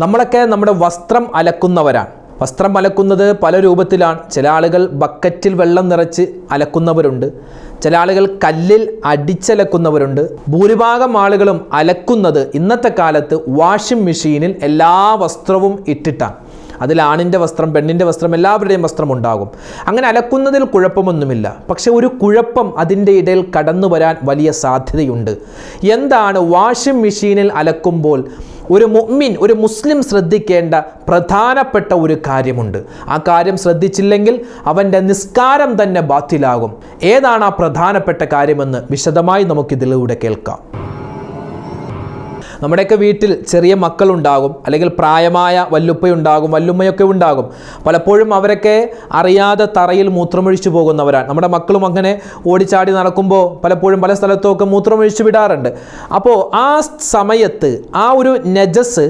നമ്മളൊക്കെ നമ്മുടെ വസ്ത്രം അലക്കുന്നവരാണ്. വസ്ത്രം അലക്കുന്നത് പല രൂപത്തിലാണ്. ചില ആളുകൾ ബക്കറ്റിൽ വെള്ളം നിറച്ച് അലക്കുന്നവരുണ്ട്. ചില ആളുകൾ കല്ലിൽ അടിച്ചലക്കുന്നവരുണ്ട്. ഭൂരിഭാഗം ആളുകളും അലക്കുന്നത് ഇന്നത്തെ കാലത്ത് വാഷിംഗ് മെഷീനിൽ എല്ലാ വസ്ത്രവും ഇട്ടിട്ടാണ്. അതിൽ ആണിന്റെ വസ്ത്രം പെണ്ണിന്റെ വസ്ത്രം എല്ലാവരുടെയും വസ്ത്രം ഉണ്ടാകും. അങ്ങനെ അലക്കുന്നതിൽ കുഴപ്പമൊന്നുമില്ല. പക്ഷെ ഒരു കുഴപ്പം അതിന്റെ ഇടയിൽ കടന്നു വരാൻ വലിയ സാധ്യതയുണ്ട്. എന്താണ് വാഷിംഗ് മെഷീനിൽ അലക്കുമ്പോൾ ഒരു മുഅ്മിൻ ഒരു മുസ്ലിം ശ്രദ്ധിക്കേണ്ട പ്രധാനപ്പെട്ട ഒരു കാര്യമുണ്ട്. ആ കാര്യം ശ്രദ്ധിച്ചില്ലെങ്കിൽ അവന്റെ നിസ്കാരം തന്നെ ബാത്തിലാകും. ഏതാണ് ആ പ്രധാനപ്പെട്ട കാര്യമെന്ന് വിശദമായി നമുക്കിതിലൂടെ കേൾക്കാം. നമ്മുടെയൊക്കെ വീട്ടിൽ ചെറിയ മക്കളുണ്ടാകും അല്ലെങ്കിൽ പ്രായമായ വല്ലുപ്പയുണ്ടാകും വല്ലുമ്മയൊക്കെ ഉണ്ടാകും. പലപ്പോഴും അവരൊക്കെ അറിയാതെ തറയിൽ മൂത്രമൊഴിച്ചു പോകുന്നവരാണ്. നമ്മുടെ മക്കളും അങ്ങനെ ഓടിച്ചാടി നടക്കുമ്പോൾ പലപ്പോഴും പല സ്ഥലത്തുമൊക്കെ മൂത്രമൊഴിച്ചു വിടാറുണ്ട്. അപ്പോൾ ആ സമയത്ത് ആ ഒരു നജസ്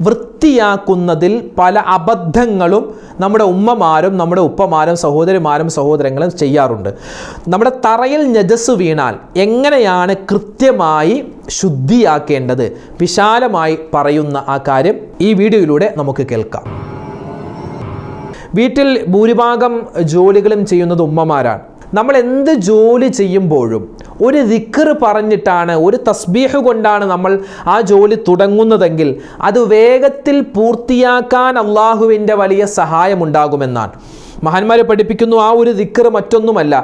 വൃത്തിയാക്കുന്നതിൽ പല അബദ്ധങ്ങളും നമ്മുടെ ഉമ്മമാരും നമ്മുടെ ഉപ്പമാരും സഹോദരിമാരും സഹോദരങ്ങളും ചെയ്യാറുണ്ട്. നമ്മുടെ തറയിൽ നജസ് വീണാൽ എങ്ങനെയാണ് കൃത്യമായി ശുദ്ധിയാക്കേണ്ടത്? വിശാലമായി പറയുന്ന ആ കാര്യം ഈ വീഡിയോയിലൂടെ നമുക്ക് കേൾക്കാം. വീട്ടിൽ ഭൂരിഭാഗം ജോലികളും ചെയ്യുന്നത് ഉമ്മമാരാണ്. നമ്മൾ എന്ത് ജോലി ചെയ്യുമ്പോഴും ഒരു ദിക്കർ പറഞ്ഞിട്ടാണ് ഒരു തസ്ബീഹ് കൊണ്ടാണ് നമ്മൾ ആ ജോലി തുടങ്ങുന്നതെങ്കിൽ അത് വേഗത്തിൽ പൂർത്തിയാക്കാൻ അള്ളാഹുവിന്റെ വലിയ സഹായമുണ്ടാകുമെന്നാണ്. മഹാന്മാരെ പഠിപ്പിക്കുന്നു ആ ഒരു ദിക്കർ മറ്റൊന്നുമല്ല.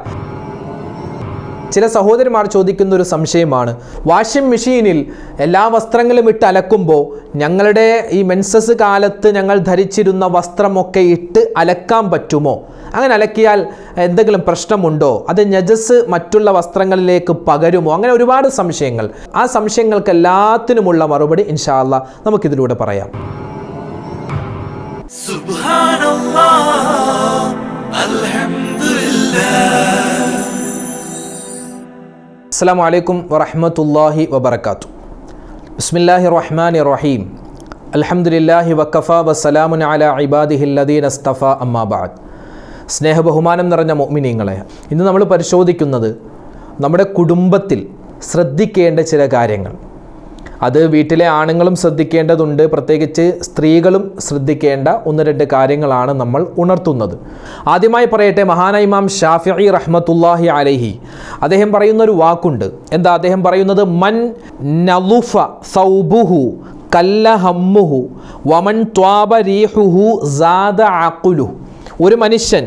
ചില സഹോദരിമാർ ചോദിക്കുന്ന ഒരു സംശയമാണ് വാഷിംഗ് മെഷീനിൽ എല്ലാ വസ്ത്രങ്ങളും ഇട്ട് അലക്കുമ്പോൾ ഞങ്ങളുടെ ഈ മെൻസസ് കാലത്ത് ഞങ്ങൾ ധരിച്ചിരുന്ന വസ്ത്രമൊക്കെ ഇട്ട് അലക്കാൻ പറ്റുമോ? അങ്ങനെ അലക്കിയാൽ എന്തെങ്കിലും പ്രശ്നമുണ്ടോ? അത് നജസ് മറ്റുള്ള വസ്ത്രങ്ങളിലേക്ക് പകരുമോ? അങ്ങനെ ഒരുപാട് സംശയങ്ങൾ. ആ സംശയങ്ങൾക്ക് എല്ലാത്തിനുമുള്ള മറുപടി ഇൻഷാല്ല നമുക്കിതിലൂടെ പറയാം. അസ്സാം വലൈക്കും വറഹമത്തല്ലാഹി വബർക്കാത്തു ബിസ്മില്ലാഹി റഹ്മാൻ റഹീം അലഹമുല്ലാഹി വക്കഫ വസ്സലാമുൻ അല ഇബാദിഹില്ലദീൻ അസ്തഫ അമ്മാബാദ് സ്നേഹബഹുമാനം നിറഞ്ഞ മോമിനിയങ്ങളെ ഇന്ന് നമ്മൾ പരിശോധിക്കുന്നത് നമ്മുടെ കുടുംബത്തിൽ ശ്രദ്ധിക്കേണ്ട ചില കാര്യങ്ങൾ. അത് വീട്ടിലെ ആണുങ്ങളും ശ്രദ്ധിക്കേണ്ടതുണ്ട് പ്രത്യേകിച്ച് സ്ത്രീകളും ശ്രദ്ധിക്കേണ്ട ഒന്ന് രണ്ട് കാര്യങ്ങളാണ് നമ്മൾ ഉണർത്തുന്നത്. ആദ്യമായി പറയട്ടെ മഹാന ഇമാം ഷാഫി റഹ്മത്തുല്ലാഹി അലഹി അദ്ദേഹം പറയുന്ന ഒരു വാക്കുണ്ട്. എന്താ അദ്ദേഹം പറയുന്നത്? മൻ നലുഫ സൗബുഹു കല്ല ഹമ്മുഹു വമൻ ത്വാബ റീഹുഹു ഒരു മനുഷ്യൻ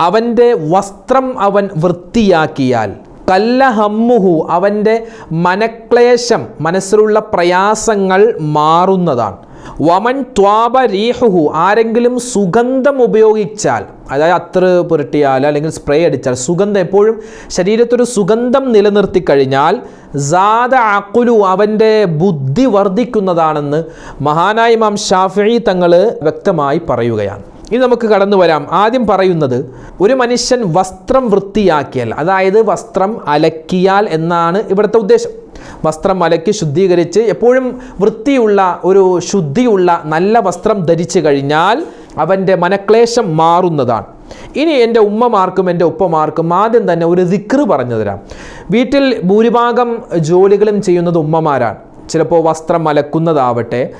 അവന്റെ വസ്ത്രം അവൻ വൃത്തിയാക്കിയാൽ കല്ല ഹമ്മുഹു അവന്റെ മനക്ലേശം മനസ്സിലുള്ള പ്രയാസങ്ങൾ മാറുന്നതാണ്. വമൻ ത്വാബ രീഹുഹു ആരെങ്കിലും സുഗന്ധം ഉപയോഗിച്ചാൽ അതായത് അത്ര പുരട്ടിയാൽ അല്ലെങ്കിൽ സ്പ്രേ അടിച്ചാൽ സുഗന്ധം എപ്പോഴും ശരീരത്തൊരു സുഗന്ധം നിലനിർത്തി കഴിഞ്ഞാൽ സാദ അക്കുലു അവന്റെ ബുദ്ധി വർദ്ധിക്കുന്നതാണെന്ന് മഹാനായ മാം ഷാഫി തങ്ങൾ വ്യക്തമായി പറയുകയാണ്. ഇനി നമുക്ക് കടന്നു വരാം. ആദ്യം പറയുന്നത് ഒരു മനുഷ്യൻ വസ്ത്രം വൃത്തിയാക്കിയാൽ അതായത് വസ്ത്രം അലക്കിയാൽ എന്നാണ് ഇവിടുത്തെ ഉദ്ദേശം. വസ്ത്രം അലക്കി ശുദ്ധീകരിച്ച് എപ്പോഴും വൃത്തിയുള്ള ഒരു ശുദ്ധിയുള്ള നല്ല വസ്ത്രം ധരിച്ചു കഴിഞ്ഞാൽ അവന്റെ മനക്ലേശം മാറുന്നതാണ്. ഇനി എന്റെ ഉമ്മമാർക്കും എന്റെ ഉപ്പമാർക്കും ആദ്യം തന്നെ ഒരു ദിക്റ് പറഞ്ഞു തരാം. വീട്ടിൽ ഭൂരിഭാഗം ജോലികളും ചെയ്യുന്നത് ഉമ്മമാരാണ്. ചിലപ്പോൾ വസ്ത്രം അലക്കുന്നതാവട്ടെ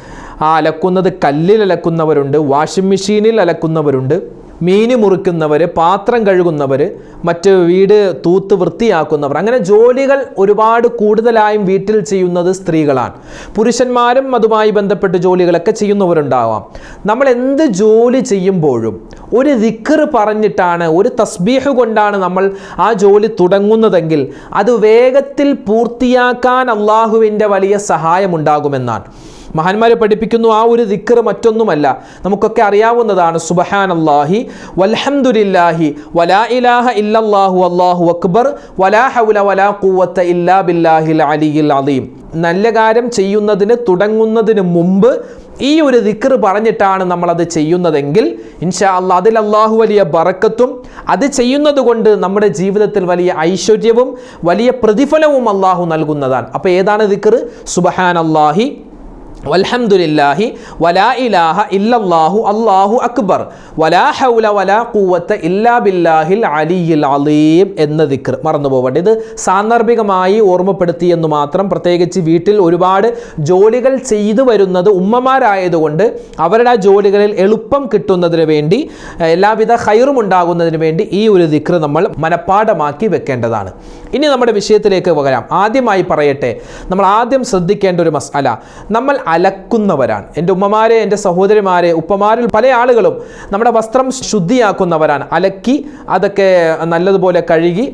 ആ അലക്കുന്നത് കല്ലിൽ അലക്കുന്നവരുണ്ട് വാഷിംഗ് മെഷീനിൽ അലക്കുന്നവരുണ്ട് മീൻ മുറിക്കുന്നവർ പാത്രം കഴുകുന്നവർ മറ്റ് വീട് തൂത്ത് വൃത്തിയാക്കുന്നവർ. അങ്ങനെ ജോലികൾ ഒരുപാട് കൂടുതലായും വീട്ടിൽ ചെയ്യുന്നത് സ്ത്രീകളാണ്. പുരുഷന്മാരും അതുമായി ബന്ധപ്പെട്ട് ജോലികളൊക്കെ ചെയ്യുന്നവരുണ്ടാവാം. നമ്മൾ എന്ത് ജോലി ചെയ്യുമ്പോഴും ഒരു ദിക്കർ പറഞ്ഞിട്ടാണ് ഒരു തസ്ബീഹ് കൊണ്ടാണ് നമ്മൾ ആ ജോലി തുടങ്ങുന്നതെങ്കിൽ അത് വേഗത്തിൽ പൂർത്തിയാക്കാൻ അള്ളാഹുവിന്റെ വലിയ സഹായമുണ്ടാകുമെന്നാണ്. മഹാന്മാർ പഠിപ്പിക്കുന്നു ആ ഒരു ദിക്കർ മറ്റൊന്നുമല്ല. നമുക്കൊക്കെ അറിയാവുന്നതാണ് സുബഹാൻ അള്ളാഹി വൽഹംദുലില്ലാഹി വലാ ഇലാഹ ഇല്ലല്ലാഹു അല്ലാഹു അക്ബർ വലാ ഹൗല വലാ ഖുവത്ത ഇല്ലാ ബില്ലാഹിൽ അലിയിൽ അലീം നല്ല കാര്യം ചെയ്യുന്നതിന് തുടങ്ങുന്നതിന് മുമ്പ് ഈ ഒരു ദിക്കർ പറഞ്ഞിട്ടാണ് നമ്മളത് ചെയ്യുന്നതെങ്കിൽ ഇൻഷാ അല്ല അതിൽ അള്ളാഹു വലിയ ബറക്കത്തും അത് ചെയ്യുന്നത് കൊണ്ട് നമ്മുടെ ജീവിതത്തിൽ വലിയ ഐശ്വര്യവും വലിയ പ്രതിഫലവും അള്ളാഹു നൽകുന്നതാണ്. അപ്പോൾ ഏതാണ് ദിക്കർ സുബഹാൻ അള്ളാഹി വൽഹംദുലില്ലാഹി വലാ ഇലാഹ ഇല്ലല്ലാഹു അല്ലാഹു അക്ബർ. വലാ ഹൗല വലാ കൂവത്ത് ഇല്ലാ ബില്ലാഹിൽ അലിയിൽ അലീം എന്ന ദിക്ർ. മറന്നു പോകട്ടെ ഇത് സാന്ദർഭികമായി ഓർമ്മപ്പെടുത്തി എന്ന് മാത്രം പ്രത്യേകിച്ച് വീട്ടിൽ ഒരുപാട് ജോലികൾ ചെയ്തു വരുന്നത് ഉമ്മമാരായതുകൊണ്ട് അവരുടെ ആ ജോലികളിൽ എളുപ്പം കിട്ടുന്നതിന് വേണ്ടി എല്ലാവിധ ഹൈറും ഉണ്ടാകുന്നതിന് വേണ്ടി ഈ ഒരു ദിക്ർ നമ്മൾ മനഃപ്പാടമാക്കി വെക്കേണ്ടതാണ്. ഇനി നമ്മുടെ വിഷയത്തിലേക്ക് വരാം ആദ്യമായി പറയട്ടെ നമ്മൾ ആദ്യം ശ്രദ്ധിക്കേണ്ട ഒരു മസാല. നമ്മൾ അലക്കുന്നവരാണ്. എന്റെ ഉമ്മമാരെ എന്റെ സഹോദരിമാരെ ഉപ്പമാരിൽ പല ആളുകളും നമ്മുടെ വസ്ത്രം ശുദ്ധിയാക്കുന്നവരാണ്. അലക്കി അതൊക്കെ നല്ലതുപോലെ കഴുകി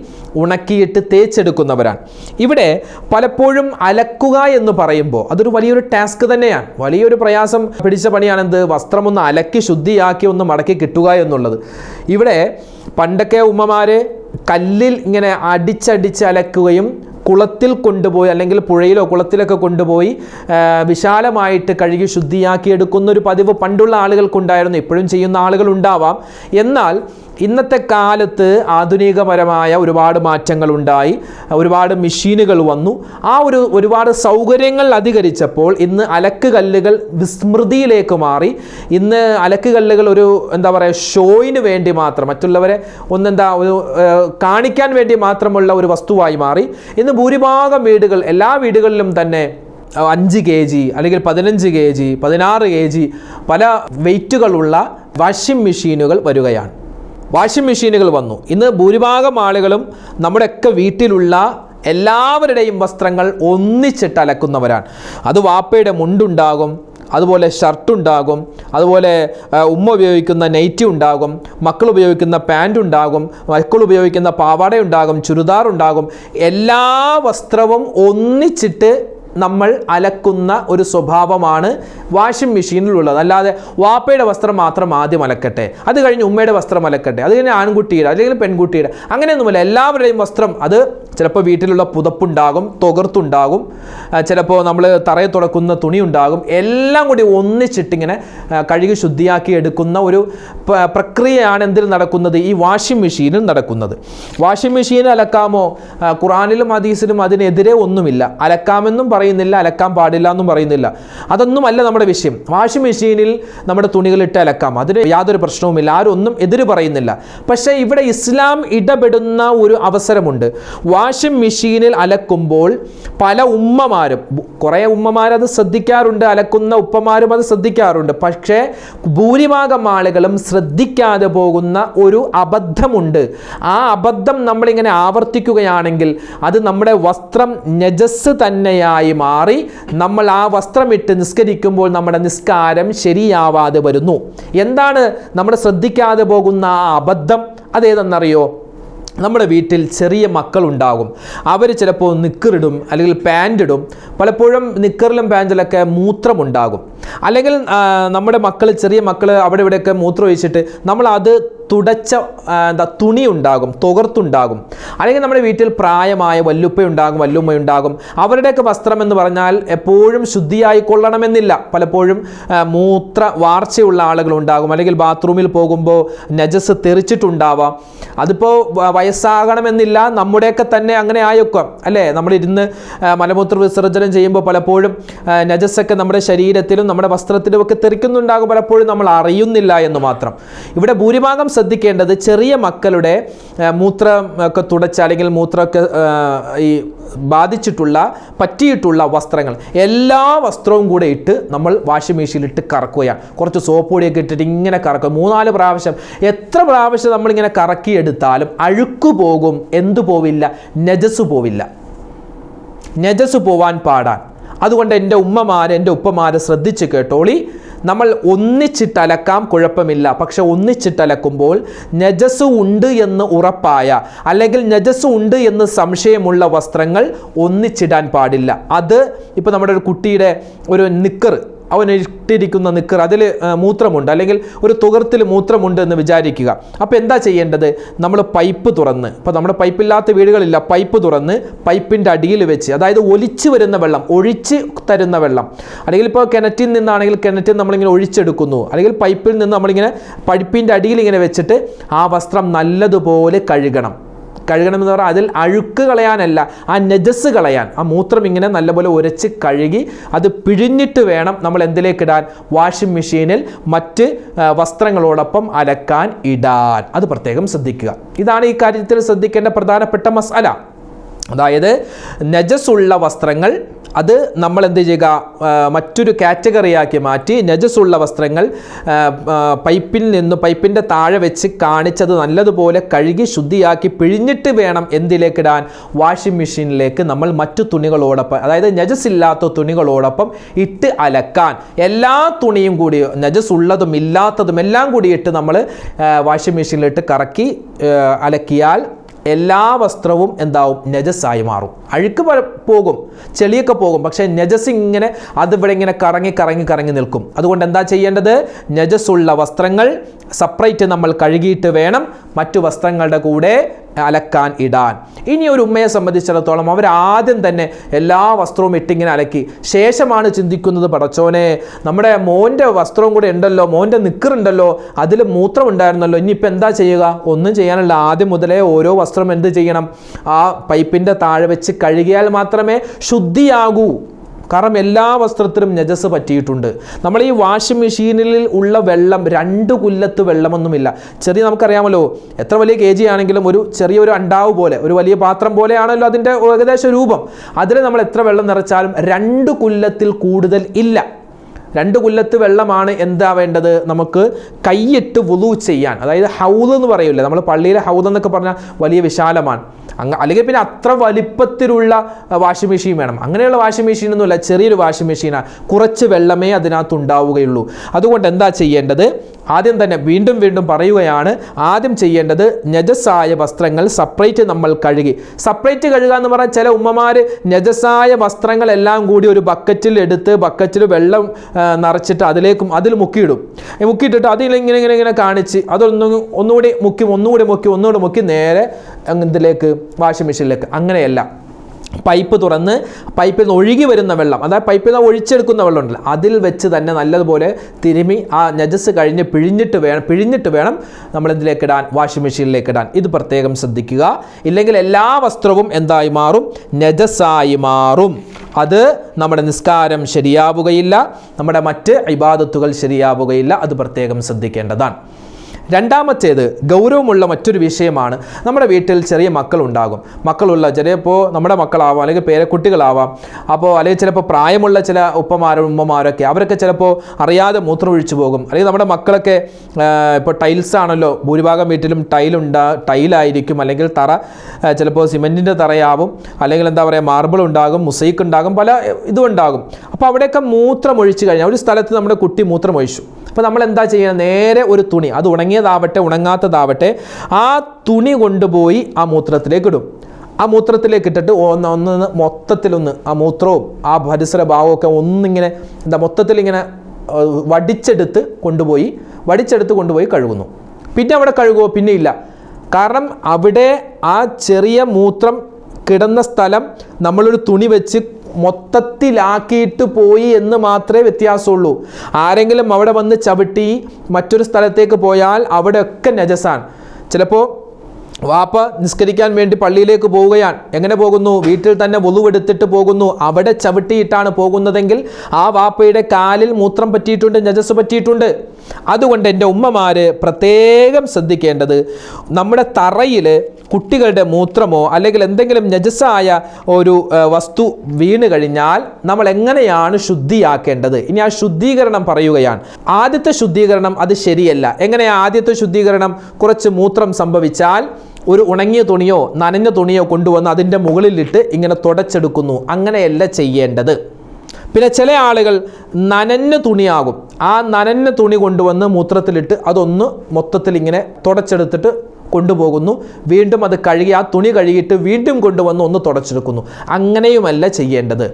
ഉണക്കിയിട്ട് തേച്ചെടുക്കുന്നവരാണ്. ഇവിടെ പലപ്പോഴും അലക്കുക എന്ന് പറയുമ്പോൾ അതൊരു വലിയൊരു ടാസ്ക് തന്നെയാണ്. വലിയൊരു പ്രയാസം പിടിച്ച പണിയാണെന്ത്? വസ്ത്രം ഒന്ന് അലക്കി ശുദ്ധിയാക്കി ഒന്ന് മടക്കി കിട്ടുക എന്നുള്ളത്. ഇവിടെ പണ്ടൊക്കെ ഉമ്മമാരെ കല്ലിൽ ഇങ്ങനെ അടിച്ചടിച്ച് അലക്കുകയും കുളത്തിൽ കൊണ്ടുപോയി അല്ലെങ്കിൽ പുഴയിലോ കുളത്തിലൊക്കെ കൊണ്ടുപോയി വിശാലമായിട്ട് കഴുകി ശുദ്ധിയാക്കി എടുക്കുന്ന ഒരു പതിവ് പണ്ടുള്ള ആളുകൾക്കുണ്ടായിരുന്നു. ഇപ്പോഴും ചെയ്യുന്ന ആളുകൾ ഉണ്ടാവാം. എന്നാൽ ഇന്നത്തെ കാലത്ത് ആധുനികപരമായ ഒരുപാട് മാറ്റങ്ങൾ ഉണ്ടായി ഒരുപാട് മെഷീനുകൾ വന്നു. ആ ഒരു ഒരുപാട് സൗകര്യങ്ങൾ അധികരിച്ചപ്പോൾ ഇന്ന് അലക്ക് കല്ലുകൾ വിസ്മൃതിയിലേക്ക് മാറി. ഇന്ന് അലക്ക് കല്ലുകൾ ഒരു എന്താ പറയുക ഷോയിന് വേണ്ടി മാത്രം മറ്റുള്ളവരെ ഒന്നെന്താ ഒരു കാണിക്കാൻ വേണ്ടി മാത്രമുള്ള ഒരു വസ്തുവായി മാറി. ഇന്ന് ഭൂരിഭാഗം വീടുകൾ എല്ലാ വീടുകളിലും തന്നെ അഞ്ച് കെ ജി അല്ലെങ്കിൽ പതിനഞ്ച് കെ ജി പതിനാറ് കെ ജി പല വെയിറ്റുകളുള്ള വാഷിംഗ് മെഷീനുകൾ വരികയാണ്. വാഷിംഗ് മെഷീനുകൾ വന്നു. ഇന്ന് ഭൂരിഭാഗം ആളുകളും നമ്മുടെയൊക്കെ വീട്ടിലുള്ള എല്ലാവരുടെയും വസ്ത്രങ്ങൾ ഒന്നിച്ചിട്ട് അലക്കുന്നവരാണ്. അത് വാപ്പയുടെ മുണ്ടുണ്ടാകും അതുപോലെ ഷർട്ട് ഉണ്ടാകും അതുപോലെ ഉമ്മ ഉപയോഗിക്കുന്ന നൈറ്റി ഉണ്ടാകും മക്കൾ ഉപയോഗിക്കുന്ന പാന്റ് ഉണ്ടാകും മക്കൾ ഉപയോഗിക്കുന്ന പാവാടയുണ്ടാകും ചുരിദാർ ഉണ്ടാകും. എല്ലാ വസ്ത്രവും ഒന്നിച്ചിട്ട് നമ്മൾ അലക്കുന്ന ഒരു സ്വഭാവമാണ് വാഷിംഗ് മെഷീനിലുള്ളത്. അല്ലാതെ വാപ്പയുടെ വസ്ത്രം മാത്രം ആദ്യം അലക്കട്ടെ. അത് കഴിഞ്ഞ് ഉമ്മയുടെ വസ്ത്രം അലക്കട്ടെ. അത് കഴിഞ്ഞ് ആൺകുട്ടിയുടെ അല്ലെങ്കിൽ പെൺകുട്ടിയുടെ അങ്ങനെയൊന്നുമല്ല. എല്ലാവരുടെയും വസ്ത്രം അത് ചിലപ്പോൾ വീട്ടിലുള്ള പുതപ്പുണ്ടാകും തുകർത്തുണ്ടാകും ചിലപ്പോൾ നമ്മൾ തറയിൽ തുടക്കുന്ന തുണി ഉണ്ടാകും. എല്ലാം കൂടി ഒന്നിച്ചിട്ടിങ്ങനെ കഴുകി ശുദ്ധിയാക്കി എടുക്കുന്ന ഒരു പ്രക്രിയയാണ് എന്തിൽ നടക്കുന്നത്? ഈ വാഷിംഗ് മെഷീനിൽ നടക്കുന്നത്. വാഷിംഗ് മെഷീനിൽ അലക്കാമോ? ഖുറാനിലും ഹദീസിലും അതിനെതിരെ ഒന്നുമില്ല. അലക്കാമെന്നും പറയുന്നില്ല അലക്കാൻ പാടില്ല എന്നും പറയുന്നില്ല. അതൊന്നുമല്ല നമ്മുടെ വിഷയം. വാഷിംഗ് മെഷീനിൽ നമ്മുടെ തുണികൾ തുണികളിട്ട് അലക്കാം. അതിന് യാതൊരു പ്രശ്നവുമില്ല. ആരും ഒന്നും എതിര് പറയുന്നില്ല. പക്ഷേ ഇവിടെ ഇസ്ലാം ഇടപെടുന്ന ഒരു അവസരമുണ്ട്. വാഷിംഗ് മെഷീനിൽ അലക്കുമ്പോൾ പല ഉമ്മമാരും കുറേ ഉമ്മമാരത് ശ്രദ്ധിക്കാറുണ്ട് അലക്കുന്ന ഉപ്പമാരും അത് ശ്രദ്ധിക്കാറുണ്ട്. പക്ഷേ ഭൂരിഭാഗം ആളുകളും ശ്രദ്ധിക്കാതെ പോകുന്ന ഒരു അബദ്ധമുണ്ട്. ആ അബദ്ധം നമ്മളിങ്ങനെ ആവർത്തിക്കുകയാണെങ്കിൽ അത് നമ്മുടെ വസ്ത്രം നജസ് തന്നെയായി മാറി നമ്മൾ ആ വസ്ത്രമിട്ട് നിസ്കരിക്കുമ്പോൾ നമ്മുടെ നിസ്കാരം ശരിയാവാതെ വരുന്നു. എന്താണ് നമ്മൾ ശ്രദ്ധിക്കാതെ പോകുന്ന ആ അബദ്ധം? അതേതെന്നറിയോ? നമ്മുടെ വീട്ടിൽ ചെറിയ മക്കളുണ്ടാകും. അവർ ചിലപ്പോൾ നിക്കറിടും അല്ലെങ്കിൽ പാന്റ് ഇടും പലപ്പോഴും നിക്കറിലും പാന്റിലൊക്കെ മൂത്രമുണ്ടാകും. അല്ലെങ്കിൽ നമ്മുടെ മക്കൾ ചെറിയ മക്കൾ അവിടെ ഇവിടെയൊക്കെ മൂത്രം ഒഴിച്ചിട്ട് നമ്മൾ അത് തുടച്ച എന്താ തുണി ഉണ്ടാകും തുകർത്തുണ്ടാകും. അല്ലെങ്കിൽ നമ്മുടെ വീട്ടിൽ പ്രായമായ വല്ലുപ്പയുണ്ടാകും വല്ലുമ്മയുണ്ടാകും. അവരുടെയൊക്കെ വസ്ത്രം എന്ന് പറഞ്ഞാൽ എപ്പോഴും ശുദ്ധിയായി കൊള്ളണമെന്നില്ല പലപ്പോഴും മൂത്ര വാർച്ചയുള്ള ആളുകളുണ്ടാകും. അല്ലെങ്കിൽ ബാത്റൂമിൽ പോകുമ്പോൾ നജസ് തെറിച്ചിട്ടുണ്ടാവാം. അതിപ്പോൾ വയസ്സാകണമെന്നില്ല. നമ്മുടെയൊക്കെ തന്നെ അങ്ങനെ ആയൊക്കെ അല്ലേ? നമ്മളിരുന്ന് മലമൂത്ര വിസർജനം ചെയ്യുമ്പോൾ പലപ്പോഴും നജസ്സൊക്കെ നമ്മുടെ ശരീരത്തിലും നമ്മുടെ വസ്ത്രത്തിലും ഒക്കെ തെറിക്കുന്നുണ്ടാകും പലപ്പോഴും നമ്മൾ അറിയുന്നില്ല എന്ന് മാത്രം. ഇവിടെ ഭൂരിഭാഗം ശ്രദ്ധിക്കേണ്ടത് ചെറിയ മക്കളുടെ മൂത്രം ഒക്കെ തുടച്ച അല്ലെങ്കിൽ മൂത്രമൊക്കെ ഈ ബാധിച്ചിട്ടുള്ള പറ്റിയിട്ടുള്ള വസ്ത്രങ്ങൾ. എല്ലാ വസ്ത്രവും കൂടെ ഇട്ട് നമ്മൾ വാഷിംഗ് മെഷീനിൽ ഇട്ട് കറക്കുകയാണ്. കുറച്ച് സോപ്പ് പൊടിയൊക്കെ ഇട്ടിട്ട് ഇങ്ങനെ കറക്കുക മൂന്നാൽ പ്രാവശ്യം എത്ര പ്രാവശ്യം നമ്മളിങ്ങനെ കറക്കിയെടുത്താലും അഴുക്ക് പോകും എന്തു പോവില്ല നജസ് പോവില്ല. നജസ് പോവാൻ പാടാൻ. അതുകൊണ്ട് എന്റെ ഉമ്മമാർ എന്റെ ഉപ്പമാർ ശ്രദ്ധിച്ച് കേട്ടോളി. നമ്മൾ ഒന്നിച്ചിട്ടലക്കാം കുഴപ്പമില്ല. പക്ഷെ ഒന്നിച്ചിട്ടലക്കുമ്പോൾ നജസ് ഉണ്ട് എന്ന് ഉറപ്പായ അല്ലെങ്കിൽ നജസ് ഉണ്ട് എന്ന് സംശയമുള്ള വസ്ത്രങ്ങൾ ഒന്നിച്ചിടാൻ പാടില്ല. അത് ഇപ്പോൾ നമ്മുടെ ഒരു കുട്ടിയുടെ ഒരു നിക്കർ അവൻ ഇട്ടിരിക്കുന്ന നിക്കർ അതിൽ മൂത്രമുണ്ട്. അല്ലെങ്കിൽ ഒരു തുകർത്തിൽ മൂത്രമുണ്ട് എന്ന് വിചാരിക്കുക. അപ്പോൾ എന്താ ചെയ്യേണ്ടത്? നമ്മൾ പൈപ്പ് തുറന്ന്. ഇപ്പോൾ നമ്മുടെ പൈപ്പില്ലാത്ത വീടുകളില്ല. പൈപ്പ് തുറന്ന് പൈപ്പിന്റെ അടിയിൽ വെച്ച് അതായത് ഒലിച്ചു വരുന്ന വെള്ളം ഒഴിച്ച് തരുന്ന വെള്ളം. അല്ലെങ്കിൽ ഇപ്പോൾ കിണറ്റിൽ നിന്നാണെങ്കിൽ കിണറ്റിൽ നമ്മളിങ്ങനെ ഒഴിച്ചെടുക്കുന്നു. അല്ലെങ്കിൽ പൈപ്പിൽ നിന്ന് നമ്മളിങ്ങനെ പൈപ്പിന്റെ അടിയിൽ ഇങ്ങനെ വെച്ചിട്ട് ആ വസ്ത്രം നല്ലതുപോലെ കഴുകണം. കഴുകണമെന്ന് പറഞ്ഞാൽ അതിൽ അഴുക്ക് കളയാനല്ല ആ നജസ് കളയാൻ. ആ മൂത്രം ഇങ്ങനെ നല്ലപോലെ ഉരച്ച് കഴുകി അത് പിഴിഞ്ഞിട്ട് വേണം നമ്മൾ എന്തിലേക്ക് ഇടാൻ? വാഷിംഗ് മെഷീനിൽ മറ്റ് വസ്ത്രങ്ങളോടൊപ്പം അലക്കാൻ ഇടാൻ. അത് പ്രത്യേകം ശ്രദ്ധിക്കുക. ഇതാണ് ഈ കാര്യത്തിൽ ശ്രദ്ധിക്കേണ്ട പ്രധാനപ്പെട്ട മസാല. അതായത് നജസുള്ള വസ്ത്രങ്ങൾ അത് നമ്മൾ എന്ത് ചെയ്യുക മറ്റൊരു കാറ്റഗറിയാക്കി മാറ്റി നജസുള്ള വസ്ത്രങ്ങൾ പൈപ്പിൽ നിന്ന് പൈപ്പിന്റെ താഴെ വെച്ച് കാണിച്ചത് നല്ലതുപോലെ കഴുകി ശുദ്ധിയാക്കി പിഴിഞ്ഞിട്ട് വേണം എന്തിലേക്കിടാൻ വാഷിംഗ് മെഷീനിലേക്ക് നമ്മൾ മറ്റു തുണികളോടൊപ്പം അതായത് നജസില്ലാത്ത തുണികളോടൊപ്പം ഇട്ട് അലക്കാൻ. എല്ലാ തുണിയും കൂടി നജസ് ഉള്ളതും ഇല്ലാത്തതും എല്ലാം കൂടി ഇട്ട് നമ്മൾ വാഷിംഗ് മെഷീനിലിട്ട് കറക്കി അലക്കിയാൽ എല്ലാ വസ്ത്രവും എന്താവും? നജസ്സായി മാറും. അഴുക്ക് പോകും. ചെളിയൊക്കെ പോകും. പക്ഷേ നജസ് ഇങ്ങനെ അതിവിടെ ഇങ്ങനെ കറങ്ങി കറങ്ങി കറങ്ങി നിൽക്കും. അതുകൊണ്ട് എന്താ ചെയ്യേണ്ടത്? നജസ്സുള്ള വസ്ത്രങ്ങൾ സെപ്പറേറ്റ് നമ്മൾ കഴുകിയിട്ട് വേണം. മറ്റു വസ്ത്രങ്ങളുടെ കൂടെ അലക്കാൻ ഇടാൻ. ഇനി ഒരു ഉമ്മയെ സംബന്ധിച്ചിടത്തോളം അവർ ആദ്യം തന്നെ എല്ലാ വസ്ത്രവും ഇട്ടിങ്ങനെ അലക്കി. ശേഷമാണ് ചിന്തിക്കുന്നത് പടച്ചോനെ നമ്മുടെ മോന്റെ വസ്ത്രവും കൂടെ ഉണ്ടല്ലോ മോന്റെ നിക്കറുണ്ടല്ലോ അതിൽ മൂത്രം ഉണ്ടായിരുന്നല്ലോ ഇനിയിപ്പോൾ എന്താ ചെയ്യുക? ഒന്നും ചെയ്യാനല്ല. ആദ്യം മുതലേ ഓരോ വസ്ത്രം എന്ത് ചെയ്യണം? ആ പൈപ്പിന്റെ താഴെ വെച്ച് കഴുകിയാൽ മാത്രമേ ശുദ്ധിയാകൂ. കാരണം എല്ലാ വസ്ത്രത്തിലും നജസ് പറ്റിയിട്ടുണ്ട്. നമ്മൾ ഈ വാഷിംഗ് മെഷീനിൽ ഉള്ള വെള്ളം രണ്ട് കുല്ലത്ത് വെള്ളമൊന്നുമില്ല. ചെറിയ നമുക്കറിയാമല്ലോ എത്ര വലിയ കെ ജി ആണെങ്കിലും ഒരു ചെറിയൊരു അണ്ടാവ് പോലെ ഒരു വലിയ പാത്രം പോലെയാണല്ലോ അതിന്റെ ഏകദേശ രൂപം. അതിൽ നമ്മൾ എത്ര വെള്ളം നിറച്ചാലും രണ്ട് കുല്ലത്തിൽ കൂടുതൽ ഇല്ല. രണ്ട് കുല്ലത്ത് വെള്ളമാണ് എന്താ വേണ്ടത്? നമുക്ക് കൈയിട്ട് വുളു ചെയ്യാൻ. അതായത് ഹൗദ് എന്ന് പറയില്ലേ നമ്മൾ പള്ളിയിലെ ഹൗദ് എന്നൊക്കെ പറഞ്ഞാൽ വലിയ വിശാലമാണ്. അങ്ങ് അല്ലെങ്കിൽ പിന്നെ അത്ര വലിപ്പത്തിലുള്ള വാഷിംഗ് മെഷീൻ വേണം. അങ്ങനെയുള്ള വാഷിംഗ് മെഷീൻ ഒന്നുമില്ല ചെറിയൊരു വാഷിംഗ് മെഷീനാണ് കുറച്ച് വെള്ളമേ അതിനകത്ത് ഉണ്ടാവുകയുള്ളൂ അതുകൊണ്ട് എന്താ ചെയ്യേണ്ടത്? ആദ്യം തന്നെ വീണ്ടും വീണ്ടും പറയുകയാണ് ആദ്യം ചെയ്യേണ്ടത് നജസായ വസ്ത്രങ്ങൾ സെപ്പറേറ്റ് നമ്മൾ കഴുകി. സെപ്പറേറ്റ് കഴുകുക എന്ന് പറഞ്ഞാൽ ചില ഉമ്മമാർ നജസായ വസ്ത്രങ്ങളെല്ലാം കൂടി ഒരു ബക്കറ്റിൽ എടുത്ത് ബക്കറ്റിൽ വെള്ളം നിറച്ചിട്ട് അതിലേക്കും അതിൽ മുക്കിയിടും. മുക്കിയിട്ടിട്ട് അതിൽ ഇങ്ങനെ ഇങ്ങനെ ഇങ്ങനെ കാണിച്ച് അതൊന്നും ഒന്നുകൂടി മുക്കി ഒന്നുകൂടി മുക്കി ഒന്നുകൂടി മുക്കി നേരെ അങ്ങ് ഇതിലേക്ക് വാഷിംഗ് മെഷീനിലേക്ക്. അങ്ങനെയല്ല. പൈപ്പ് തുറന്ന് പൈപ്പിൽ നിന്ന് ഒഴുകി വരുന്ന വെള്ളം അതായത് പൈപ്പിൽ നിന്ന് ഒഴിച്ചെടുക്കുന്ന വെള്ളം ഉണ്ടല്ലോ അതിൽ വെച്ച് തന്നെ നല്ലതുപോലെ തിരുമി ആ നജസ് കഴിഞ്ഞ് പിഴിഞ്ഞിട്ട് വേണം പിഴിഞ്ഞിട്ട് വേണം നമ്മൾ എന്തിലേക്ക് ഇടാൻ വാഷിംഗ് മെഷീനിലേക്ക് ഇടാൻ. ഇത് പ്രത്യേകം ശ്രദ്ധിക്കുക. ഇല്ലെങ്കിൽ എല്ലാ വസ്ത്രവും എന്തായി മാറും? നജസായി മാറും. അത് നമ്മുടെ നിസ്കാരം ശരിയാവുകയില്ല. നമ്മുടെ മറ്റ് ഇബാദത്തുകൾ ശരിയാവുകയില്ല. അത് പ്രത്യേകം ശ്രദ്ധിക്കേണ്ടതാണ്. രണ്ടാമത്തേത് ഗൗരവമുള്ള മറ്റൊരു വിഷയമാണ് നമ്മുടെ വീട്ടിൽ ചെറിയ മക്കളുണ്ടാകും. മക്കളുള്ള ചിലപ്പോൾ നമ്മുടെ മക്കളാവാം അല്ലെങ്കിൽ പേരക്കുട്ടികളാവാം അപ്പോൾ അല്ലെങ്കിൽ ചിലപ്പോൾ പ്രായമുള്ള ചില ഉപ്പമാരും ഉമ്മമാരൊക്കെ അവരൊക്കെ ചിലപ്പോൾ അറിയാതെ മൂത്രമൊഴിച്ചു പോകും. അല്ലെങ്കിൽ നമ്മുടെ മക്കളൊക്കെ ഇപ്പോൾ ടൈൽസ് ആണല്ലോ ഭൂരിഭാഗം വീട്ടിലും ടൈലുണ്ടാ ടൈലായിരിക്കും അല്ലെങ്കിൽ തറ ചിലപ്പോൾ സിമെന്റിന്റെ തറയാവും. അല്ലെങ്കിൽ എന്താ പറയുക മാർബിൾ ഉണ്ടാകും മുസൈക്ക് ഉണ്ടാകും പല ഇതും ഉണ്ടാകും അപ്പോൾ അവിടെയൊക്കെ മൂത്രം ഒഴിച്ചു കഴിഞ്ഞാൽ ഒരു സ്ഥലത്ത് നമ്മുടെ കുട്ടി മൂത്രം ഒഴിച്ചു അപ്പോൾ നമ്മൾ എന്താ ചെയ്യുക നേരെ ഒരു തുണി അത് ഉണങ്ങിയതാവട്ടെ ഉണങ്ങാത്തതാവട്ടെ ആ തുണി കൊണ്ടുപോയി ആ മൂത്രത്തിലേക്ക് ഇടും. ആ മൂത്രത്തിലേക്ക് ഇട്ടിട്ട് ഒന്ന് ഒന്ന് മൊത്തത്തിലൊന്ന് ആ മൂത്രവും ആ പരിസര ഭാവവും ഒക്കെ ഒന്നിങ്ങനെ എന്താ മൊത്തത്തിലിങ്ങനെ വടിച്ചെടുത്ത് കൊണ്ടുപോയി വടിച്ചെടുത്ത് കൊണ്ടുപോയി കഴുകുന്നു. പിന്നെ അവിടെ കഴുകുമോ പിന്നെ ഇല്ല. കാരണം അവിടെ ആ ചെറിയ മൂത്രം കിടന്ന സ്ഥലം നമ്മളൊരു തുണി വെച്ച് മൊത്തത്തിലാക്കിയിട്ട് പോയി എന്ന് മാത്രമേ വ്യത്യാസമുള്ളൂ. ആരെങ്കിലും അവിടെ വന്ന് ചവിട്ടി മറ്റൊരു സ്ഥലത്തേക്ക് പോയാൽ അവിടെയൊക്കെ നജസാണ്. ചിലപ്പോൾ വാപ്പ നിസ്കരിക്കാൻ വേണ്ടി പള്ളിയിലേക്ക് പോവുകയാണ്. എങ്ങനെ പോകുന്നു? വീട്ടിൽ തന്നെ ഒലുവെടുത്തിട്ട് പോകുന്നു. അവിടെ ചവിട്ടിയിട്ടാണ് പോകുന്നതെങ്കിൽ ആ വാപ്പയുടെ കാലിൽ മൂത്രം പറ്റിയിട്ടുണ്ട് നജസ് പറ്റിയിട്ടുണ്ട്. അതുകൊണ്ട് എന്റെ ഉമ്മമാർ പ്രത്യേകം ശ്രദ്ധിക്കേണ്ടത് നമ്മുടെ തറയിൽ കുട്ടികളുടെ മൂത്രമോ അല്ലെങ്കിൽ എന്തെങ്കിലും നജസായ ഒരു വസ്തു വീണ് കഴിഞ്ഞാൽ നമ്മൾ എങ്ങനെയാണ് ശുദ്ധിയാക്കേണ്ടത്? ഇനി ആ ശുദ്ധീകരണം പറയുകയാണ്. ആദ്യത്തെ ശുദ്ധീകരണം അത് ശരിയല്ല. എങ്ങനെയാ ആദ്യത്തെ ശുദ്ധീകരണം? കുറച്ച് മൂത്രം സംഭവിച്ചാൽ ഒരു ഉണങ്ങിയ തുണിയോ നനഞ്ഞ തുണിയോ കൊണ്ടുവന്ന് അതിന്റെ മുകളിലിട്ട് ഇങ്ങനെ തുടച്ചെടുക്കുന്നു. അങ്ങനെയല്ല ചെയ്യേണ്ടത്. പിന്നെ ചില ആളുകൾ നനഞ്ഞ തുണിയാകും. ആ നനഞ്ഞ തുണി കൊണ്ടുവന്ന് മൂത്രത്തിലിട്ട് അതൊന്ന് മൊത്തത്തിൽ ഇങ്ങനെ തുടച്ചെടുത്തിട്ട് കൊണ്ടുപോകുന്നു. വീണ്ടും അത് കഴുകി ആ തുണി കഴുകിയിട്ട് വീണ്ടും കൊണ്ടുവന്ന് ഒന്ന് തുടച്ചെടുക്കുന്നു. അങ്ങനെയുമല്ല ചെയ്യേണ്ടത്.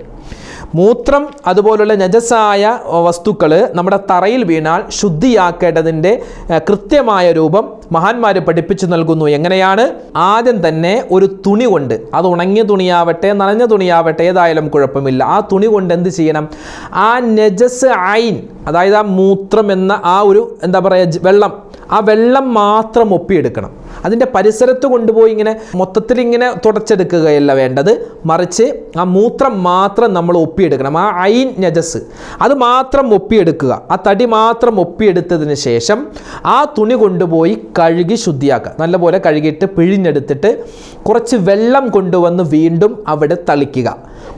മൂത്രം അതുപോലുള്ള നജസായ വസ്തുക്കൾ നമ്മുടെ തറയിൽ വീണാൽ ശുദ്ധിയാക്കേണ്ടതിന്റെ കൃത്യമായ രൂപം മഹാന്മാർ പഠിപ്പിച്ചു നൽകുന്നു. എങ്ങനെയാണ്? ആദ്യം തന്നെ ഒരു തുണി കൊണ്ട്. അത് ഉണങ്ങിയ തുണിയാവട്ടെ നനഞ്ഞ തുണിയാവട്ടെ ഏതായാലും കുഴപ്പമില്ല. ആ തുണി കൊണ്ട് എന്ത് ചെയ്യണം? ആ നജസ് ഐൻ അതായത് ആ മൂത്രം എന്ന ആ ഒരു എന്താ പറയുക വെള്ളം ആ വെള്ളം മാത്രം ഒപ്പിയെടുക്കണം. അതിന്റെ പരിസരത്ത് കൊണ്ടുപോയി ഇങ്ങനെ മൊത്തത്തിൽ ഇങ്ങനെ തുടച്ചെടുക്കുകയല്ല വേണ്ടത്. മറിച്ച് ആ മൂത്രം മാത്രം നമ്മൾ ഒപ്പിയെടുക്കണം. ആ ഐൻ നജസ് അത് മാത്രം ഒപ്പിയെടുക്കുക. ആ തടി മാത്രം ഒപ്പിയെടുത്തതിന് ശേഷം ആ തുണി കൊണ്ടുപോയി കഴുകി ശുദ്ധിയാക്കുക. നല്ലപോലെ കഴുകിയിട്ട് പിഴിഞ്ഞെടുത്തിട്ട് കുറച്ച് വെള്ളം കൊണ്ടുവന്ന് വീണ്ടും അവിടെ തളിക്കുക.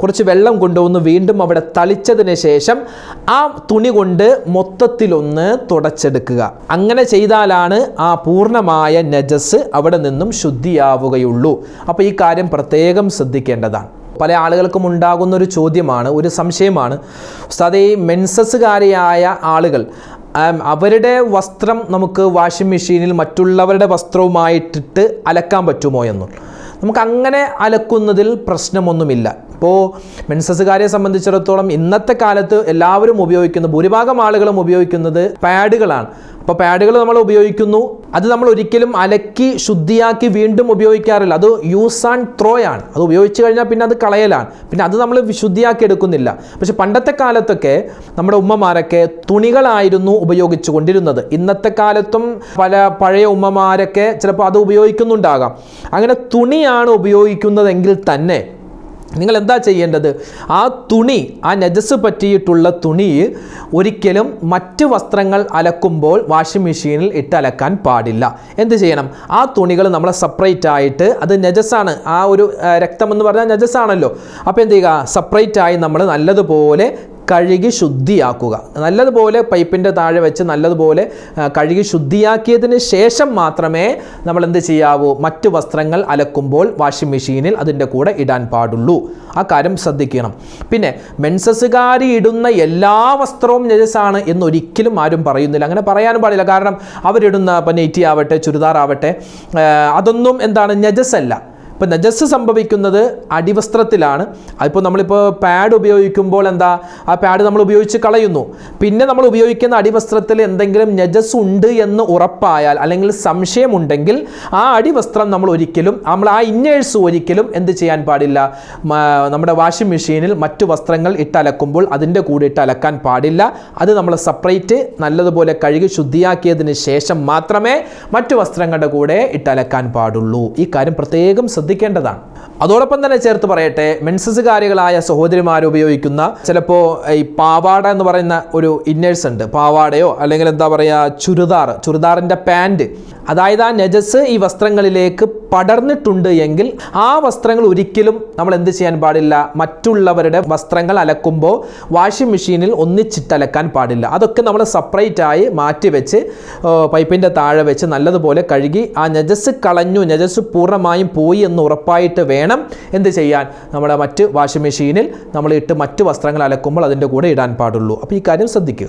കുറച്ച് വെള്ളം കൊണ്ടുവന്ന് വീണ്ടും അവിടെ തളിച്ചതിന് ശേഷം ആ തുണി കൊണ്ട് മൊത്തത്തിലൊന്ന് തുടച്ചെടുക്കുക. അങ്ങനെ ചെയ്താലാണ് ആ പൂർണമായ നജസ് അവിടെ നിന്നും ശുദ്ധിയാവുകയുള്ളൂ. അപ്പോൾ ഈ കാര്യം പ്രത്യേകം ശ്രദ്ധിക്കേണ്ടതാണ്. പല ആളുകൾക്കും ഉണ്ടാകുന്ന ഒരു ചോദ്യമാണ് ഒരു സംശയമാണ്. ഉസ്താദേ മെൻസസ്സുകാരിയായ ആളുകൾ അവരുടെ വസ്ത്രം നമുക്ക് വാഷിംഗ് മെഷീനിൽ മറ്റുള്ളവരുടെ വസ്ത്രവുമായിട്ടിട്ട് അലക്കാൻ പറ്റുമോ എന്നും നമുക്ക് അങ്ങനെ അലക്കുന്നതിൽ പ്രശ്നമൊന്നുമില്ല. ഇപ്പോൾ മെൻസസ്സുകാരെ സംബന്ധിച്ചിടത്തോളം ഇന്നത്തെ കാലത്ത് എല്ലാവരും ഉപയോഗിക്കുന്ന ഭൂരിഭാഗം ആളുകളും ഉപയോഗിക്കുന്നത് പാഡുകളാണ്. അപ്പോൾ പാഡുകൾ നമ്മൾ ഉപയോഗിക്കുന്നു. അത് നമ്മൾ ഒരിക്കലും അലക്കി ശുദ്ധിയാക്കി വീണ്ടും ഉപയോഗിക്കാറില്ല. അത് യൂസ് ആൻഡ് ത്രോ ആണ് അത് ഉപയോഗിച്ച് കഴിഞ്ഞാൽ പിന്നെ അത് കളയലാണ്. പിന്നെ അത് നമ്മൾ ശുദ്ധിയാക്കി എടുക്കുന്നില്ല. പക്ഷെ പണ്ടത്തെ കാലത്തൊക്കെ നമ്മുടെ ഉമ്മമാരൊക്കെ തുണികളായിരുന്നു ഉപയോഗിച്ചു കൊണ്ടിരുന്നത്. ഇന്നത്തെ കാലത്തും പല പഴയ ഉമ്മമാരൊക്കെ ചിലപ്പോൾ അത് ഉപയോഗിക്കുന്നുണ്ടാകാം. അങ്ങനെ തുണിയാണ് ഉപയോഗിക്കുന്നതെങ്കിൽ തന്നെ നിങ്ങൾ എന്താ ചെയ്യേണ്ടത്? ആ തുണി ആ നജസ് പറ്റിയിട്ടുള്ള തുണി ഒരിക്കലും മറ്റ് വസ്ത്രങ്ങൾ അലക്കുമ്പോൾ വാഷിംഗ് മെഷീനിൽ ഇട്ട് അലക്കാൻ പാടില്ല. എന്ത് ചെയ്യണം? ആ തുണികൾ നമ്മൾ സെപ്പറേറ്റ് ആയിട്ട് അത് നജസാണ് ആ ഒരു രക്തമെന്ന് പറഞ്ഞാൽ നജസാണല്ലോ അപ്പോൾ എന്ത് ചെയ്യുക? സെപ്പറേറ്റ് ആയി നമ്മൾ നല്ലതുപോലെ കഴുകി ശുദ്ധിയാക്കുക. നല്ലതുപോലെ പൈപ്പിന്റെ താഴെ വെച്ച് നല്ലതുപോലെ കഴുകി ശുദ്ധിയാക്കിയതിന് ശേഷം മാത്രമേ നമ്മൾ എന്ത് ചെയ്യാവൂ? മറ്റു വസ്ത്രങ്ങൾ അലക്കുമ്പോൾ വാഷിംഗ് മെഷീനിൽ അതിന്റെ കൂടെ ഇടാൻ പാടുള്ളൂ. ആ കാര്യം ശ്രദ്ധിക്കണം. പിന്നെ മെൻസസുകാരി ഇടുന്ന എല്ലാ വസ്ത്രവും നജസാണ് എന്നൊരിക്കലും ആരും പറയുന്നില്ല. അങ്ങനെ പറയാനും പാടില്ല. കാരണം അവരിടുന്ന ഇപ്പം നെറ്റി ആവട്ടെ ചുരിദാർ ആവട്ടെ അതൊന്നും എന്താണ് നജസല്ല ഇപ്പം നജസ് സംഭവിക്കുന്നത് അടിവസ്ത്രത്തിലാണ്. അതിപ്പോൾ നമ്മളിപ്പോൾ പാഡ് ഉപയോഗിക്കുമ്പോൾ എന്താ ആ പാഡ് നമ്മൾ ഉപയോഗിച്ച് കളയുന്നു. പിന്നെ നമ്മൾ ഉപയോഗിക്കുന്ന അടിവസ്ത്രത്തിൽ എന്തെങ്കിലും നജസ് ഉണ്ട് എന്ന് ഉറപ്പായാൽ അല്ലെങ്കിൽ സംശയമുണ്ടെങ്കിൽ ആ അടിവസ്ത്രം നമ്മൾ ഒരിക്കലും നമ്മൾ ആ ഇന്നേഴ്സ് ഒരിക്കലും എന്ത് ചെയ്യാൻ പാടില്ല. നമ്മുടെ വാഷിംഗ് മെഷീനിൽ മറ്റു വസ്ത്രങ്ങൾ ഇട്ടലക്കുമ്പോൾ അതിന്റെ കൂടെ ഇട്ട് അലക്കാൻ പാടില്ല. അത് നമ്മൾ സെപ്പറേറ്റ് നല്ലതുപോലെ കഴുകി ശുദ്ധിയാക്കിയതിന് ശേഷം മാത്രമേ മറ്റു വസ്ത്രങ്ങളുടെ കൂടെ ഇട്ടലക്കാൻ പാടുള്ളൂ. ഈ കാര്യം പ്രത്യേകം ശ്രദ്ധിക്കേണ്ടതാണ്. അതോടൊപ്പം തന്നെ ചേർത്ത് പറയട്ടെ മെൻസസുകാരികളായ സഹോദരിമാർ ഉപയോഗിക്കുന്ന ചിലപ്പോൾ ഈ പാവാട എന്ന് പറയുന്ന ഒരു ഇന്നേഴ്സ് ഉണ്ട്. പാവാടയോ അല്ലെങ്കിൽ എന്താ പറയുക ചുരിദാർ ചുരിദാറിന്റെ പാന്റ് അതായത് ആ നജസ് ഈ വസ്ത്രങ്ങളിലേക്ക് പടർന്നിട്ടുണ്ട് എങ്കിൽ ആ വസ്ത്രങ്ങൾ ഒരിക്കലും നമ്മൾ എന്ത് ചെയ്യാൻ പാടില്ല മറ്റുള്ളവരുടെ വസ്ത്രങ്ങൾ അലക്കുമ്പോൾ വാഷിംഗ് മെഷീനിൽ ഒന്നിച്ചിട്ട് അലക്കാൻ പാടില്ല. അതൊക്കെ നമ്മൾ സെപ്പറേറ്റ് ആയി മാറ്റി വെച്ച് പൈപ്പിന്റെ താഴെ വെച്ച് നല്ലതുപോലെ കഴുകി ആ നജസ് കളഞ്ഞു നജസ് പൂർണമായും പോയി എന്ന് ഉറപ്പായിട്ട് വേണം എന്ത് ചെയ്യാൻ? നമ്മുടെ മറ്റ് വാഷിംഗ് മെഷീനിൽ നമ്മൾ ഇട്ട് മറ്റ് വസ്ത്രങ്ങൾ അലക്കുമ്പോൾ അതിന്റെ കൂടെ ഇടാൻ പാടുള്ളൂ. അപ്പോൾ ഈ കാര്യം ശ്രദ്ധിക്കുക.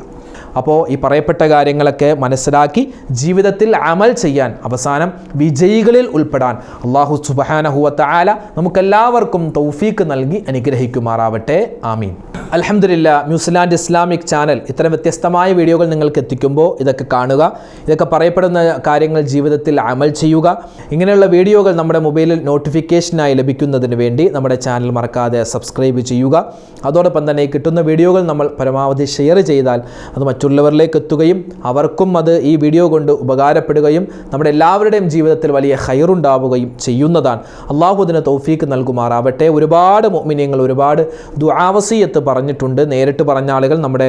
അപ്പോൾ ഈ പറയപ്പെട്ട കാര്യങ്ങളൊക്കെ മനസ്സിലാക്കി ജീവിതത്തിൽ അമൽ ചെയ്യാൻ അവസാനം വിജയികളിൽ ഉൾപ്പെടാൻ അള്ളാഹു സുബാനഹുവത്ത ആല നമുക്കെല്ലാവർക്കും തൗഫീക്ക് നൽകി അനുഗ്രഹിക്കുമാറാവട്ടെ. ആമീൻ. അലഹമില്ല ന്യൂസിലാൻഡ് ഇസ്ലാമിക് ചാനൽ ഇത്തരം വ്യത്യസ്തമായ വീഡിയോകൾ നിങ്ങൾക്ക് എത്തിക്കുമ്പോൾ ഇതൊക്കെ കാണുക ഇതൊക്കെ പറയപ്പെടുന്ന കാര്യങ്ങൾ ജീവിതത്തിൽ അമൽ ചെയ്യുക. ഇങ്ങനെയുള്ള വീഡിയോകൾ നമ്മുടെ മൊബൈലിൽ നോട്ടിഫിക്കേഷനായി ലഭിക്കുന്നതിന് വേണ്ടി നമ്മുടെ ചാനൽ മറക്കാതെ സബ്സ്ക്രൈബ് ചെയ്യുക. അതോടൊപ്പം തന്നെ കിട്ടുന്ന വീഡിയോകൾ നമ്മൾ പരമാവധി ഷെയർ ചെയ്താൽ അത് മറ്റുള്ളവരിലേക്ക് എത്തുകയും അവർക്കും അത് ഈ വീഡിയോ കൊണ്ട് ഉപകാരപ്പെടുകയും നമ്മുടെ എല്ലാവരുടെയും ജീവിതത്തിൽ വലിയ ഹൈറുണ്ടാവുകയും ചെയ്യുന്നതാണ്. അള്ളാഹു അതിന് തൗഫീക്ക് നൽകുമാറാവട്ടെ. ഒരുപാട് മോമിനിയങ്ങൾ ഒരുപാട് ദുആവസീയത്ത് പറഞ്ഞിട്ടുണ്ട്. നേരിട്ട് പറഞ്ഞ ആളുകൾ നമ്മുടെ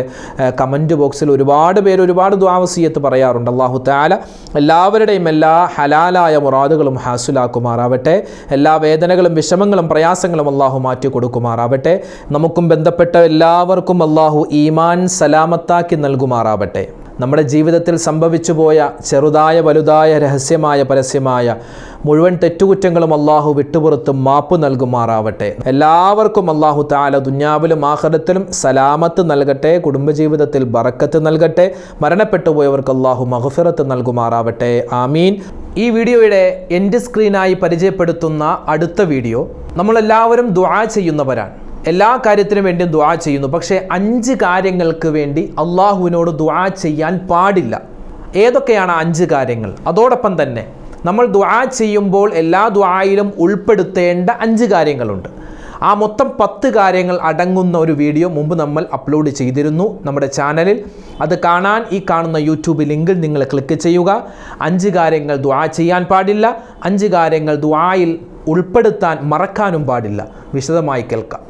കമന്റ് ബോക്സിൽ ഒരുപാട് പേര് ഒരുപാട് ദുആവസീയത്ത് പറയാറുണ്ട്. അള്ളാഹു താല എല്ലാവരുടെയും എല്ലാ ഹലാലായ മുറാദുകളും ഹാസുലാക്കുമാറാവട്ടെ. എല്ലാ വേദനകളും വിഷമങ്ങളും പ്രയാസങ്ങളും അള്ളാഹു മാറ്റി കൊടുക്കുമാറാവട്ടെ. നമുക്കും ബന്ധപ്പെട്ട എല്ലാവർക്കും അള്ളാഹു ഈമാൻ സലാമത്താക്കി നൽകുമാറാവട്ടെ. നമ്മുടെ ജീവിതത്തിൽ സംഭവിച്ചു പോയ ചെറുതായ വലുതായ രഹസ്യമായ പരസ്യമായ മുഴുവൻ തെറ്റുകുറ്റങ്ങളും അള്ളാഹു വിട്ടുപുറത്തും മാപ്പ് നൽകുമാറാവട്ടെ. എല്ലാവർക്കും അള്ളാഹു താല ദുഞ്ഞാവിലും ആഹ്ലത്തിലും സലാമത്ത് നൽകട്ടെ കുടുംബജീവിതത്തിൽ ബറക്കത്ത് നൽകട്ടെ മരണപ്പെട്ടു പോയവർക്ക് അള്ളാഹു മഹഫിറത്ത് നൽകുമാറാവട്ടെ. ആമീൻ. ഈ വീഡിയോയുടെ എന്റെ സ്ക്രീനായി പരിചയപ്പെടുത്തുന്ന അടുത്ത വീഡിയോ നമ്മളെല്ലാവരും ദുആ ചെയ്യുന്നവരാണ്. എല്ലാ കാര്യത്തിനും വേണ്ടിയും ദുആ ചെയ്യുന്നു. പക്ഷേ അഞ്ച് കാര്യങ്ങൾക്ക് വേണ്ടി അള്ളാഹുവിനോട് ദുആ ചെയ്യാൻ പാടില്ല. ഏതൊക്കെയാണ് അഞ്ച് കാര്യങ്ങൾ? അതോടൊപ്പം തന്നെ നമ്മൾ ദുആ ചെയ്യുമ്പോൾ എല്ലാ ദുആയിലും ഉൾപ്പെടുത്തേണ്ട അഞ്ച് കാര്യങ്ങളുണ്ട്. ആ മൊത്തം പത്ത് കാര്യങ്ങൾ അടങ്ങുന്ന ഒരു വീഡിയോ മുമ്പ് നമ്മൾ അപ്ലോഡ് ചെയ്തിരുന്നു നമ്മുടെ ചാനലിൽ. അത് കാണാൻ ഈ കാണുന്ന യൂട്യൂബ് ലിങ്കിൽ നിങ്ങൾ ക്ലിക്ക് ചെയ്യുക. അഞ്ച് കാര്യങ്ങൾ ദുആ ചെയ്യാൻ പാടില്ല. അഞ്ച് കാര്യങ്ങൾ ദുആയിൽ ഉൾപ്പെടുത്താൻ മറക്കാനും പാടില്ല. വിശദമായി കേൾക്കാം.